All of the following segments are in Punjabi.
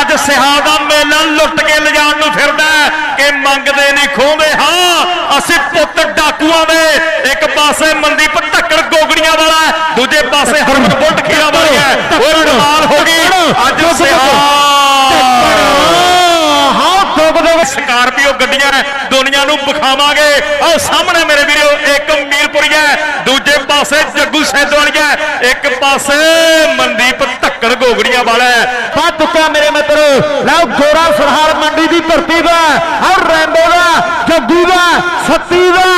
ਅੱਜ ਸਿਹਾਲ ਦਾ ਮੇਲਾ ਲੁੱਟ ਕੇ ਲਿਜਾਣ ਨੂੰ ਫਿਰਦਾ ਕਿ ਮੰਗਦੇ ਨਹੀਂ ਖੋਹਦੇ। ਹਾਂ ਅਸੀਂ ਪੁੱਤ ਡਾਕੂਆਂ ਦੇ ਇੱਕ ਪਾਸੇ ਮਨਦੀਪ ਢੱਕੜ ਗੋਗੜੀਆਂ ਵਾਲਾ ਦੂਜੇ ਪਾਸੇ ਹਰਮਨ ਬੁੱਟ ਖੀਰਾ ਵਾਲੀ ਉਹ ਕਮਾਲ ਹੋ ਗਈ। ਅੱਜ ਸਿਹਾਲ ਹਾਂ ਦੁੱਗ ਦੁੱਗ ਸਕਾਰਪੀਓ ਗੱਡੀਆਂ ਦੁਨੀਆ ਨੂੰ ਵਿਖਾਵਾਂਗੇ। ਆਹ ਸਾਹਮਣੇ ਮੇਰੇ ਵੀਰੋ ਇੱਕ ਮੀਰਪੁਰੀ ਹੈ ਦੂਜੇ ਪਾਸੇ ਜੱਗੂ ਸੈਦੋਵਾਲੀਆ ਹੈ, ਇੱਕ ਪਾਸੇ ਮਨਦੀਪ ਢੱਕੜ ਗੋਗੜੀਆਂ ਵਾਲਾ ਪਾ ਚੁੱਕਿਆ ਮੇਰੇ ਲਓ ਗੋਰਾ ਸਰਹਾਰ ਮੰਡੀ ਦੀ ਧਰਤੀ ਦਾ, ਔਰ ਰੈਂਬੋ ਦਾ, ਜੱਗੂ ਦਾ, ਸੱਤੀ ਦਾ,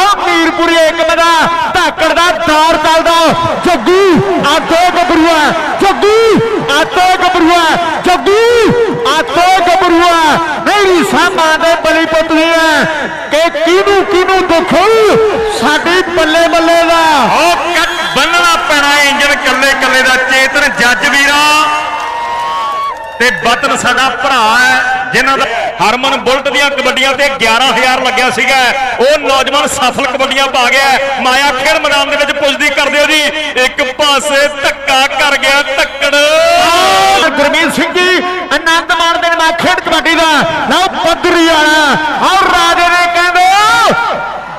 ਔਰ ਮੀਰਪੁਰੀ ਏਕਮ ਦਾ, ਧਾਕੜ ਦਾ ਦਾਰ ਚੱਲਦਾ। ਜੱਗੂ ਆਤੋ ਗੱਭਰੂਆ, ਜੱਗੂ ਆਤੋ ਗੱਭਰੂਆ, ਜੱਗੂ ਆਤੋ ਗੱਭਰੂਆ। ਮੇਰੀ ਸਾਮਾਂ ਦੇ ਬਲੀ ਪੁੱਤ ਹੈ ਕਿ ਕਿਹਨੂੰ ਕਿਹਨੂੰ ਦੁੱਖ ਸਾਡੀ ਬੱਲੇ ਬੱਲੇ ਦਾ। ਉਹ ਕੱਟ ਬੰਨਣਾ ਪੈਣਾ ਇੰਜਨ ਕੱਲੇ ਕੱਲੇ ਦਾ। ਚੇਤਨ ਜੱਜ ਵੀਰਾ। ਤੇ ਬਤਨ ਸਾਡਾ ਭਰਾ ਹੈ, ਜਿਨ੍ਹਾਂ ਦਾ ਹਰਮਨ ਬੁਲਟ ਦੀਆਂ ਕਬੱਡੀਆਂ ਤੇ 11000 ਲੱਗਿਆ ਸੀਗਾ ਉਹ ਨੌਜਵਾਨ ਸਫਲ ਕਬੱਡੀਆਂ ਪਾ ਗਿਆ ਹੈ। ਮਾਇਆ ਖੇਡ ਮੈਦਾਨ ਦੇ ਵਿੱਚ ਪੁੱਜਦੀ ਕਰਦੇ ਹੋ ਜੀ ਇੱਕ ਪਾਸੇ ਧੱਕਾ ਕਰ ਗਿਆ ਧੱਕੜ ਔਰ ਗੁਰਮੀਤ ਸਿੰਘ ਜੀ ਆਨੰਦ ਮਾਣਦੇ ਨੇ ਮਾ ਖੇਡ ਕਬੱਡੀ ਦਾ ਲਓ ਪੱਧਰੀ ਵਾਲਾ ਔਰ ਰਾਜੇ ਨੇ ਕਹਿੰਦੇ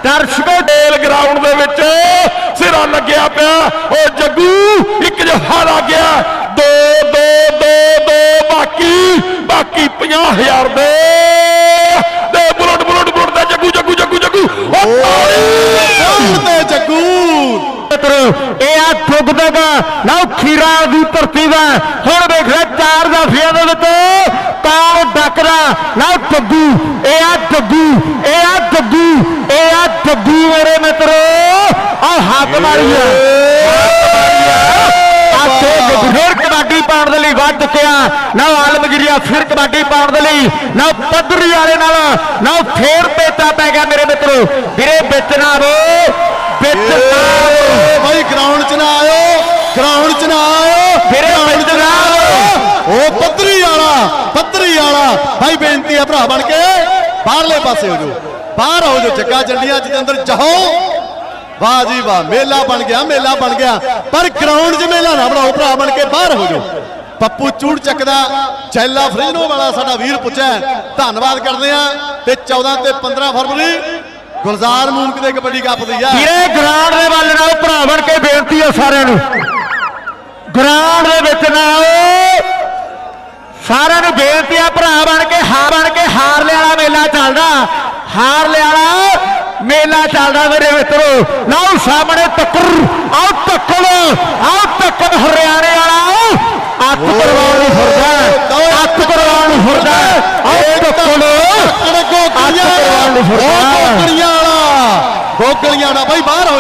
ਦਰਸ਼ਕੋ ਖੇਲ ਗਰਾਊਂਡ ਦੇ ਵਿੱਚ ਸਿਰਾ ਲੱਗਿਆ ਪਿਆ ਉਹ ਜੱਗੂ ਇੱਕ ਜਫਾ ਲੱਗ ਗਿਆ ਦੋ ਦੋ ਦੋ ਦੋ ਬਾਕੀ ਬਾਕੀ 50000 ਦੇ ਦੇ ਬੁਲਟ ਬੁਲਟ ਬੁਲਟ ਦਾ ਜੱਗੂ ਜੱਗੂ ਜੱਗੂ ਜੱਗੂ ਉਹ ਤਾੜੀ ਤੇ ਜੱਗੂ ਮਿੱਤਰੋ ਇਹ ਆ ਦੁੱਗ ਦੁੱਗ ਲਓ ਦੀ ਧਰਤੀ ਦਾ। ਹੁਣ ਵੇਖ ਲੈ, ਚਾਰ ਜਾਫੀਆਂ ਦੇ ਵਿੱਚ ਕੌਣ ਡੱਕਦਾ। ਨਾ ਜੱਗੂ ਇਹ ਆ ਜੱਗੂ ਇਹ ਆ ਜੱਗੂ ਇਹ ਆ ਜੱਗੂ ਮੇਰੇ ਮਿੱਤਰੋ। ਆ ਹੱਥ ਮਾਰੀ ਆ। ਆ ਤੇ ਕਬੱਡੀ ਪਾਉਣ ਦੇ ਲਈ ਵੱਧ ਚੁੱਕਿਆ ਨਾ ਆਲਮਗੀਰੀਆ, ਫਿਰ ਕਬੱਡੀ ਪਾਉਣ ਦੇ ਲਈ। ਨਾ ਪੱਧਰੀ ਵਾਲੇ ਨਾਲ, ਨਾ ਫੇਰ ਪੇਚਾ ਪੈ ਗਿਆ ਮੇਰੇ ਮਿੱਤਰੋ। ਵੀਰੇ, ਵਿੱਚ ਨਾ ਰੋ ਵਿੱਚ ਨਾ ਰੋ ਭਾਈ ਗਰਾਊਂਡ 'ਚ ਨਾ ਆਇਓ। ਗਰਾਊਂਡ 'ਚ ਨਾ ਆਇਓ ਵੀਰੇ ਵਿੱਚ ਨਾ ਰੋ ਉਹ ਪੱਧਰੀ ਵਾਲਾ ਪੱਧਰੀ ਵਾਲਾ। ਭਾਈ ਬੇਨਤੀ ਆ ਭਰਾ ਬਣ ਕੇ। ਬਾਹਰਲੇ ਪਾਸੇ ਹੋ ਜਾਓ। ਬਾਹਰ ਹੋ ਜਾਓ ਜੱਗਾ ਜੰਡੀਆਂ ਚ ਅੰਦਰ ਜਾਓ ਵਾਹ ਜੀ ਵਾਹ ਮੇਲਾ ਬਣ ਗਿਆ ਮੇਲਾ ਬਣ ਗਿਆ। ਪਰ ਗਰਾਊਂਡ 'ਚ ਮੇਲਾ ਨਾ ਬਣਾਓ ਭਰਾ ਬਣ ਕੇ ਬਾਹਰ ਹੋ ਜਾਓ। ਪੱਪੂ ਚੂੜ ਚੱਕਦਾ ਚੈਲਾ ਫਰਿਜਨੋ ਵਾਲਾ ਸਾਡਾ ਵੀਰ ਪੁੱਛਿਆ ਧੰਨਵਾਦ ਕਰਦੇ ਆ ਤੇ 14 ਤੇ 15 ਫਰਵਰੀ ਗੁਲਜ਼ਾਰ ਮੂਨਕ ਦੇ ਕਬੱਡੀ ਕੱਪ ਦੀ ਆ। ਵੀਰੇ ਗਰਾਊਂਡ ਦੇ ਵੱਲ ਨਾਲ ਭਰਾ ਬਣ ਕੇ ਬੇਨਤੀ ਹੈ ਸਾਰਿਆਂ ਨੂੰ। ਗਰਾਊਂਡ ਦੇ ਵਿੱਚ ਨਾ ਆਓ। ਸਾਰਿਆਂ ਨੂੰ ਬੇਨਤੀ ਆ ਭਰਾ ਬਣ ਕੇ ਹਾਰ ਬਣ ਕੇ ਹਾਰਲੇ ਵਾਲਾ ਮੇਲਾ ਚੱਲਦਾ। ਹਾਰਲੇ ਵਾਲਾ ਮੇਲਾ ਚੱਲਦਾ ਮੇਰੇ ਮਿੱਤਰੋ। ਲਓ ਸਾਹਮਣੇ ਟੱਕਰ ਆਓ ਟੱਕਰ ਆਓ ਟੱਕਰ ਹਰਿਆਣੇ ਵਾਲਾ। ਅੱਤ ਕਰਵਾਉਣ ਨੂੰ ਫਿਰਦਾ ਅੱਤ ਕਰਵਾਉਣ ਨੂੰ ਫਿਰਦਾ ਆਓ ਟੱਕਰ ਅੱਤ ਕਰਵਾਉਣ ਨੂੰ ਫਿਰਦਾ ਗੋਗਲੀਆਂ ਵਾਲਾ। ਗੋਗਲੀਆਂ ਵਾਲਾ ਬਾਈ ਬਾਹਰ ਹੋ